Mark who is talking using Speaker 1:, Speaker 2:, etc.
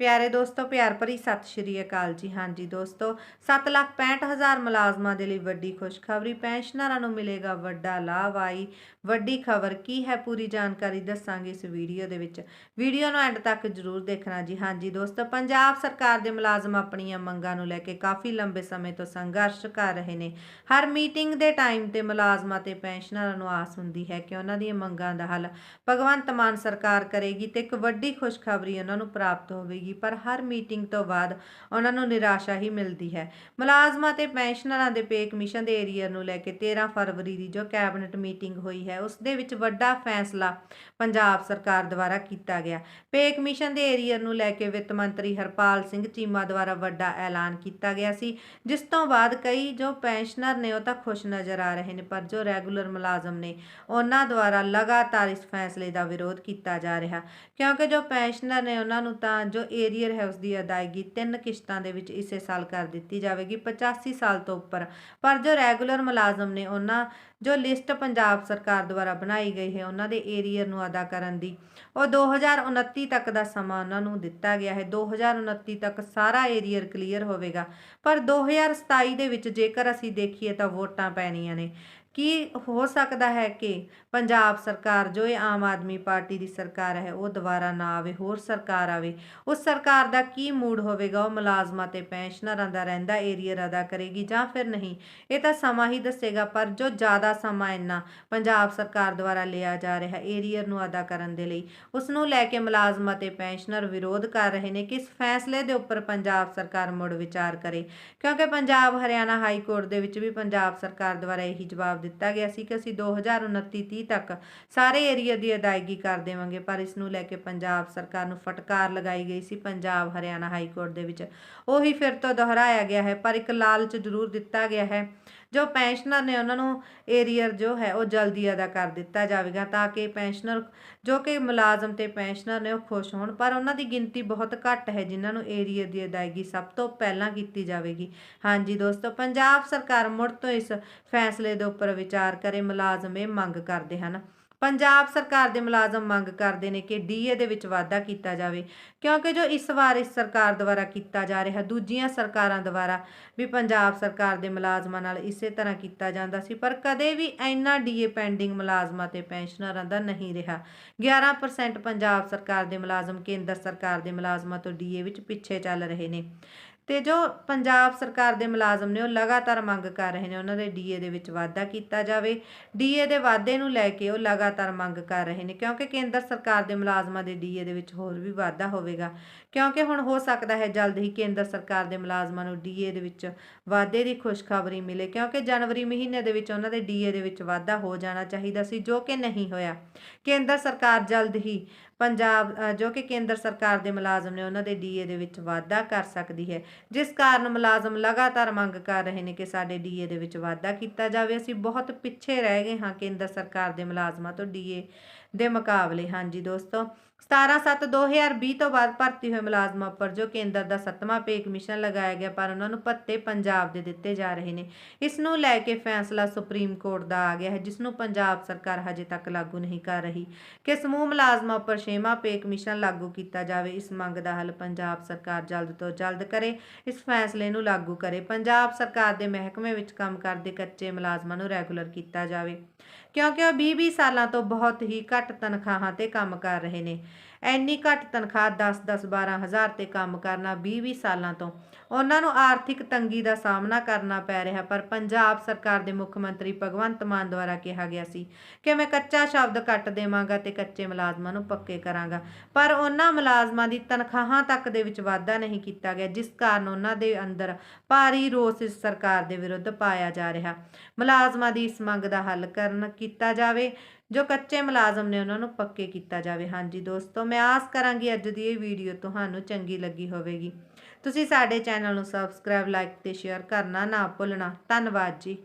Speaker 1: ਪਿਆਰੇ ਦੋਸਤੋ, ਪਿਆਰ ਭਰੀ ਸਤਿ ਸ਼੍ਰੀ ਅਕਾਲ ਜੀ। ਹਾਂਜੀ ਦੋਸਤੋ 765000 ਮੁਲਾਜ਼ਮਾਂ ਦੇ ਲਈ ਵੱਡੀ ਖੁਸ਼ਖਬਰੀ, ਪੈਨਸ਼ਨਰਾਂ ਨੂੰ ਮਿਲੇਗਾ ਵੱਡਾ ਲਾਭ। ਆਈ ਵੱਡੀ ਖਬਰ ਕੀ ਹੈ ਪੂਰੀ ਜਾਣਕਾਰੀ ਦੱਸਾਂਗੇ ਇਸ ਵੀਡੀਓ ਦੇ ਵਿੱਚ। ਵੀਡੀਓ ਨੂੰ ਐਂਡ ਤੱਕ ਜਰੂਰ ਦੇਖਣਾ ਜੀ। ਹਾਂਜੀ ਦੋਸਤੋ, ਪੰਜਾਬ ਸਰਕਾਰ ਦੇ ਮੁਲਾਜ਼ਮ ਆਪਣੀਆਂ ਮੰਗਾਂ ਨੂੰ ਲੈ ਕੇ ਕਾਫੀ ਲੰਬੇ ਸਮੇਂ ਤੋਂ ਸੰਘਰਸ਼ ਕਰ ਰਹੇ ਨੇ। ਹਰ ਮੀਟਿੰਗ ਦੇ ਟਾਈਮ ਤੇ ਮੁਲਾਜ਼ਮਾਂ ਤੇ ਪੈਨਸ਼ਨਰਾਂ ਨੂੰ ਆਸ ਹੁੰਦੀ ਹੈ ਕਿ ਉਹਨਾਂ ਦੀਆਂ ਮੰਗਾਂ ਦਾ ਹੱਲ ਭਗਵੰਤ ਮਾਨ ਸਰਕਾਰ ਕਰੇਗੀ ਤੇ ਇੱਕ ਵੱਡੀ ਖੁਸ਼ਖਬਰੀ ਉਹਨਾਂ ਨੂੰ ਪ੍ਰਾਪਤ ਹੋਵੇਗੀ। ਪਰ ਹਰ ਮੀਟਿੰਗ ਤੋਂ ਬਾਅਦ ਉਹਨਾਂ ਨੂੰ ਨਿਰਾਸ਼ਾ ਹੀ ਮਿਲਦੀ ਹੈ। ਮੁਲਾਜ਼ਮਾਂ ਤੇ ਪੈਨਸ਼ਨਰਾਂ ਦੇ ਪੇ ਕਮਿਸ਼ਨ ਦੇ ਏਰੀਅਰ ਨੂੰ ਲੈ ਕੇ 13 ਫਰਵਰੀ ਦੀ ਜੋ ਕੈਬਨਿਟ ਮੀਟਿੰਗ ਹੋਈ ਹੈ, ਉਸ ਦੇ ਵਿੱਚ ਵੱਡਾ ਫੈਸਲਾ ਪੰਜਾਬ ਸਰਕਾਰ ਦੁਆਰਾ ਕੀਤਾ ਗਿਆ। ਪੇ ਕਮਿਸ਼ਨ ਦੇ ਏਰੀਅਰ ਨੂੰ ਲੈ ਕੇ ਵਿੱਤ ਮੰਤਰੀ ਹਰਪਾਲ ਸਿੰਘ ਚੀਮਾ ਦੁਆਰਾ ਵੱਡਾ ਐਲਾਨ ਕੀਤਾ ਗਿਆ ਸੀ, ਜਿਸ ਤੋਂ ਬਾਅਦ ਕਈ ਜੋ ਪੈਨਸ਼ਨਰ ਨੇ ਉਹ ਤਾਂ ਖੁਸ਼ ਨਜ਼ਰ ਆ ਰਹੇ ਨੇ, ਪਰ ਜੋ ਰੈਗੂਲਰ ਮੁਲਾਜ਼ਮ ਨੇ, ਉਹਨਾਂ ਦੁਆਰਾ ਲਗਾਤਾਰ ਇਸ ਫੈਸਲੇ ਦਾ ਵਿਰੋਧ ਕੀਤਾ ਜਾ ਰਿਹਾ। ਕਿਉਂਕਿ ਜੋ ਪੈਨਸ਼ਨਰ ਨੇ ਉਹਨਾਂ ਨੂੰ ਤਾਂ ਜੋ ਏਰੀਅਰ ਹੈ ਉਸ ਦੀ ਅਦਾਇਗੀ ਤਿੰਨ ਕਿਸ਼ਤਾਂ ਦੇ ਵਿੱਚ ਇਸੇ ਸਾਲ ਕਰ ਦਿੱਤੀ ਜਾਵੇਗੀ 85 ਸਾਲ ਤੋਂ ਉੱਪਰ। ਪਰ ਜੋ ਰੈਗੂਲਰ ਮੁਲਾਜ਼ਮ ਨੇ ਉਹਨਾਂ, ਜੋ ਲਿਸਟ ਪੰਜਾਬ ਸਰਕਾਰ ਦੁਆਰਾ ਬਣਾਈ ਗਈ ਹੈ, ਉਹਨਾਂ ਦੇ ਏਰੀਅਰ ਨੂੰ ਅਦਾ ਕਰਨ ਦੀ, ਉਹ 2029 ਤੱਕ ਦਾ ਸਮਾਂ ਉਹਨਾਂ ਨੂੰ ਦਿੱਤਾ ਗਿਆ ਹੈ। 2029 ਤੱਕ ਸਾਰਾ ਏਰੀਅਰ ਕਲੀਅਰ ਹੋਵੇਗਾ, ਪਰ 2027 ਦੇ ਵਿੱਚ ਜੇਕਰ ਅਸੀਂ ਦੇਖੀਏ ਤਾਂ ਵੋਟਾਂ ਪੈਣੀਆਂ ਨੇ। ਕੀ ਹੋ ਸਕਦਾ ਹੈ ਕਿ ਪੰਜਾਬ ਸਰਕਾਰ, ਜੋ ਇਹ ਆਮ ਆਦਮੀ ਪਾਰਟੀ ਦੀ ਸਰਕਾਰ ਹੈ, ਉਹ ਦੁਬਾਰਾ ਨਾ ਆਵੇ, ਹੋਰ ਸਰਕਾਰ ਆਵੇ, ਉਸ ਸਰਕਾਰ ਦਾ ਕੀ ਮੂਡ ਹੋਵੇਗਾ? ਉਹ ਮੁਲਾਜ਼ਮਾਂ ਤੇ ਪੈਨਸ਼ਨਰਾਂ ਦਾ ਰਹਿੰਦਾ ਏਰੀਅਰ ਅਦਾ ਕਰੇਗੀ ਜਾਂ ਫਿਰ ਨਹੀਂ? ਇਹ ਤਾਂ ਸਮਾਂ ਹੀ ਦੱਸੇਗਾ, ਪਰ ਜੋ ਜ਼ਿਆਦਾ ਸਮਾਂ ਇੰਨਾ ਪੰਜਾਬ ਸਰਕਾਰ ਦੁਆਰਾ ਲਿਆ ਜਾ ਰਿਹਾ ਏਰੀਅਰ ਨੂੰ ਅਦਾ ਕਰਨ ਦੇ ਲਈ, ਉਸ ਨੂੰ ਲੈ ਕੇ ਮੁਲਾਜ਼ਮਾਂ ਤੇ ਪੈਨਸ਼ਨਰ ਵਿਰੋਧ ਕਰ ਰਹੇ ਨੇ ਕਿ ਇਸ ਫੈਸਲੇ ਦੇ ਉੱਪਰ ਪੰਜਾਬ ਸਰਕਾਰ ਮੁੜ ਵਿਚਾਰ ਕਰੇ, ਕਿਉਂਕਿ ਪੰਜਾਬ, ਹਰਿਆਣਾ ਹਾਈ ਕੋਰਟ ਦੇ ਵਿੱਚ ਵੀ ਪੰਜਾਬ ਸਰਕਾਰ ਦੁਆਰਾ ਇਹੀ ਜਵਾਬ ਦਿੱਤਾ ਗਿਆ ਸੀ ਕਿ ਅਸੀਂ 2029-30 ਤੱਕ ਸਾਰੇ ਏਰੀਆ ਦੀ ਅਦਾਇਗੀ ਕਰ ਦੇਵਾਂਗੇ, ਪਰ ਇਸ ਨੂੰ ਲੈ ਕੇ ਪੰਜਾਬ ਸਰਕਾਰ ਨੂੰ ਫਟਕਾਰ ਲਗਾਈ ਗਈ ਸੀ, ਪੰਜਾਬ ਹਰਿਆਣਾ ਹਾਈ ਕੋਰਟ ਦੇ ਵਿੱਚ। ਉਹੀ ਫਿਰ ਤੋਂ ਦੁਹਰਾਇਆ ਗਿਆ ਹੈ, ਪਰ ਇੱਕ ਲਾਲਚ ਜ਼ਰੂਰ ਦਿੱਤਾ ਗਿਆ ਹੈ ਜੋ ਪੈਨਸ਼ਨਰ ਨੇ ਉਹਨਾਂ ਨੂੰ ਏਰੀਅਰ ਜੋ ਹੈ ਉਹ ਜਲਦੀ ਅਦਾ ਕਰ ਦਿੱਤਾ ਜਾਵੇਗਾ ਤਾਂ ਕਿ ਪੈਨਸ਼ਨਰ ਜੋ ਕਿ ਮੁਲਾਜ਼ਮ ਤੇ ਪੈਨਸ਼ਨਰ ਨੇ ਉਹ ਖੁਸ਼ ਹੋਣ, ਪਰ ਉਹਨਾਂ ਦੀ ਗਿਣਤੀ ਬਹੁਤ ਘੱਟ ਹੈ ਜਿਨ੍ਹਾਂ ਨੂੰ ਏਰੀਅਰ ਦੀ ਅਦਾਇਗੀ ਸਭ ਤੋਂ ਪਹਿਲਾਂ ਕੀਤੀ ਜਾਵੇਗੀ। ਹਾਂਜੀ ਦੋਸਤੋ, ਪੰਜਾਬ ਸਰਕਾਰ ਮੁੜ ਤੋਂ ਇਸ ਫੈਸਲੇ ਦੇ ਉੱਪਰ ਵਿਚਾਰ ਕਰੇ, ਮੁਲਾਜ਼ਮ ਇਹ ਮੰਗ ਕਰਦੇ ਹਨ। ਪੰਜਾਬ ਸਰਕਾਰ ਦੇ ਮੁਲਾਜ਼ਮ ਮੰਗ ਕਰਦੇ ਨੇ ਕਿ ਡੀਏ ਦੇ ਵਿੱਚ ਵਾਧਾ ਕੀਤਾ ਜਾਵੇ, ਕਿਉਂਕਿ ਜੋ ਇਸ ਵਾਰ ਇਸ ਸਰਕਾਰ ਦੁਆਰਾ ਕੀਤਾ ਜਾ ਰਿਹਾ, ਦੂਜੀਆਂ ਸਰਕਾਰਾਂ ਦੁਆਰਾ ਵੀ ਪੰਜਾਬ ਸਰਕਾਰ ਦੇ ਮੁਲਾਜ਼ਮਾਂ ਨਾਲ ਇਸੇ ਤਰ੍ਹਾਂ ਕੀਤਾ ਜਾਂਦਾ ਸੀ, ਪਰ ਕਦੇ ਵੀ ਇੰਨਾ ਡੀਏ ਪੈਂਡਿੰਗ ਮੁਲਾਜ਼ਮਾਂ ਤੇ ਪੈਨਸ਼ਨਰਾਂ ਦਾ ਨਹੀਂ ਰਿਹਾ। 11% ਪੰਜਾਬ ਸਰਕਾਰ ਦੇ ਮੁਲਾਜ਼ਮ, ਕੇਂਦਰ ਸਰਕਾਰ ਦੇ ਮੁਲਾਜ਼ਮਾਂ ਤੋਂ ਡੀਏ ਵਿੱਚ ਪਿੱਛੇ ਚੱਲ ਰਹੇ ਨੇ। ਤੇ ਜੋ ਪੰਜਾਬ ਸਰਕਾਰ ਦੇ ਮੁਲਾਜ਼ਮ ਨੇ ਉਹ ਲਗਾਤਾਰ ਮੰਗ ਕਰ ਰਹੇ ਨੇ, ਉਹਨਾਂ ਦੇ ਡੀਏ ਦੇ ਵਿੱਚ ਵਾਧਾ ਕੀਤਾ ਜਾਵੇ। ਡੀਏ ਦੇ ਵਾਧੇ ਨੂੰ ਲੈ ਕੇ ਉਹ ਲਗਾਤਾਰ ਮੰਗ ਕਰ ਰਹੇ ਨੇ, ਕਿਉਂਕਿ ਕੇਂਦਰ ਸਰਕਾਰ ਦੇ ਮੁਲਾਜ਼ਮਾਂ ਦੇ ਡੀਏ ਦੇ ਵਿੱਚ ਹੋਰ ਵੀ ਵਾਧਾ ਹੋਵੇਗਾ। ਕਿਉਂਕਿ ਹੁਣ ਹੋ ਸਕਦਾ ਹੈ ਜਲਦ ਹੀ ਕੇਂਦਰ ਸਰਕਾਰ ਦੇ ਮੁਲਾਜ਼ਮਾਂ ਨੂੰ ਡੀਏ ਦੇ ਵਿੱਚ ਵਾਧੇ ਦੀ ਖੁਸ਼ਖਬਰੀ ਮਿਲੇ, ਕਿਉਂਕਿ ਜਨਵਰੀ ਮਹੀਨੇ ਦੇ ਵਿੱਚ ਉਹਨਾਂ ਦੇ ਡੀਏ ਦੇ ਵਿੱਚ ਵਾਧਾ ਹੋ ਜਾਣਾ ਚਾਹੀਦਾ ਸੀ, ਜੋ ਕਿ ਨਹੀਂ ਹੋਇਆ। ਕੇਂਦਰ ਸਰਕਾਰ ਜਲਦ ਹੀ ਪੰਜਾਬ ਜੋ ਕਿ ਕੇਂਦਰ ਸਰਕਾਰ ਦੇ ਮੁਲਾਜ਼ਮ ਨੇ ਉਹਨਾਂ ਦੇ ਡੀਏ ਦੇ ਵਿੱਚ ਵਾਧਾ ਕਰ ਸਕਦੀ ਹੈ। ਜਿਸ ਕਾਰਨ ਮੁਲਾਜ਼ਮ ਲਗਾਤਾਰ ਮੰਗ ਕਰ ਰਹੇ ਨੇ ਕਿ ਸਾਡੇ ਡੀਏ ਦੇ ਵਿੱਚ ਵਾਧਾ ਕੀਤਾ ਜਾਵੇ। ਅਸੀਂ ਬਹੁਤ ਪਿੱਛੇ ਰਹਿ ਗਏ ਹਾਂ ਕੇਂਦਰ ਸਰਕਾਰ ਦੇ ਮੁਲਾਜ਼ਮਾਂ ਤੋਂ ਡੀਏ ਦੇ ਮੁਕਾਬਲੇ। ਹਾਂਜੀ ਦੋਸਤੋ 17/7/2020 ਤੋਂ ਬਾਅਦ ਭਰਤੀ ਹੋਏ ਮੁਲਾਜ਼ਮਾਂ ਉੱਪਰ ਜੋ ਕੇਂਦਰ ਦਾ ਸੱਤਵਾਂ ਪੇ ਕਮਿਸ਼ਨ ਲਗਾਇਆ ਗਿਆ, ਪਰ ਉਹਨਾਂ ਨੂੰ ਭੱਤੇ ਪੰਜਾਬ ਦੇ ਦਿੱਤੇ ਜਾ ਰਹੇ ਨੇ। ਇਸ ਨੂੰ ਲੈ ਕੇ ਫੈਸਲਾ ਸੁਪਰੀਮ ਕੋਰਟ ਦਾ ਆ ਗਿਆ ਹੈ, ਜਿਸ ਨੂੰ ਪੰਜਾਬ ਸਰਕਾਰ ਹਜੇ ਤੱਕ ਲਾਗੂ ਨਹੀਂ ਕਰ ਰਹੀ ਕਿ ਸਮੂਹ ਮੁਲਾਜ਼ਮਾਂ ਉੱਪਰ ਛੇਵਾਂ ਪੇ ਕਮਿਸ਼ਨ ਲਾਗੂ ਕੀਤਾ ਜਾਵੇ। ਇਸ ਮੰਗ ਦਾ ਹੱਲ ਪੰਜਾਬ ਸਰਕਾਰ ਜਲਦ ਤੋਂ ਜਲਦ ਕਰੇ, ਇਸ ਫੈਸਲੇ ਨੂੰ ਲਾਗੂ ਕਰੇ। ਪੰਜਾਬ ਸਰਕਾਰ ਦੇ ਮਹਿਕਮੇ ਵਿੱਚ ਕੰਮ ਕਰਦੇ ਕੱਚੇ ਮੁਲਾਜ਼ਮਾਂ ਨੂੰ ਰੈਗੂਲਰ ਕੀਤਾ ਜਾਵੇ, ਕਿਉਂਕਿ ਉਹ 20-20 ਸਾਲਾਂ ਤੋਂ ਬਹੁਤ ਹੀ ਘੱਟ ਘੱਟ ਤਨਖਾਹਾਂ ਤੇ ਕੰਮ ਕਰ ਰਹੇ ਨੇ। ਐਨੀ ਘੱਟ ਤਨਖਾਹ 10-10 12000 ਤੇ ਕੰਮ ਕਰਨਾ 20-20 ਸਾਲਾਂ ਤੋਂ। ਉਹਨਾਂ ਨੂੰ ਆਰਥਿਕ ਤੰਗੀ ਦਾ ਸਾਹਮਣਾ ਕਰਨਾ ਪੈ ਰਿਹਾ, ਪਰ ਪੰਜਾਬ ਸਰਕਾਰ ਦੇ ਮੁੱਖ ਮੰਤਰੀ ਭਗਵੰਤ ਮਾਨ ਦੁਆਰਾ ਕਿਹਾ ਗਿਆ ਸੀ ਕਿ ਮੈਂ ਕੱਚਾ ਸ਼ਬਦ ਕੱਟ ਦੇਵਾਂਗਾ ਤੇ ਕੱਚੇ ਮੁਲਾਜ਼ਮਾਂ ਨੂੰ ਪੱਕੇ ਕਰਾਂਗਾ। ਪਰ ਉਹਨਾਂ ਮੁਲਾਜ਼ਮਾਂ ਦੀ ਤਨਖਾਹਾਂ ਤੱਕ ਦੇ ਵਿੱਚ ਵਾਧਾ ਨਹੀਂ ਕੀਤਾ ਗਿਆ, ਜਿਸ ਕਾਰਨ ਉਹਨਾਂ ਦੇ ਅੰਦਰ ਭਾਰੀ ਰੋਸ ਇਸ ਸਰਕਾਰ ਦੇ ਵਿਰੁੱਧ ਪਾਇਆ ਜਾ ਰਿਹਾ। ਮੁਲਾਜ਼ਮਾਂ ਦੀ ਇਸ ਮੰਗ ਦਾ ਹੱਲ ਕਰਨ ਕੀਤਾ ਜਾਵੇ ਜੋ ਕੱਚੇ ਮੁਲਾਜ਼ਮ ਨੇ ਉਹਨਾਂ ਨੂੰ ਪੱਕੇ ਕੀਤਾ ਜਾਵੇ। ਹਾਂਜੀ ਦੋਸਤੋ, ਮੈਂ ਆਸ ਕਰਾਂਗੀ ਅੱਜ ਦੀ ਇਹ ਵੀਡੀਓ ਤੁਹਾਨੂੰ ਚੰਗੀ ਲੱਗੀ ਹੋਵੇਗੀ। ਤੁਸੀਂ ਸਾਡੇ ਚੈਨਲ ਨੂੰ ਸਬਸਕ੍ਰਾਈਬ ਲਾਈਕ ਤੇ ਸ਼ੇਅਰ ਕਰਨਾ ਨਾ ਭੁੱਲਣਾ। ਧੰਨਵਾਦ ਜੀ।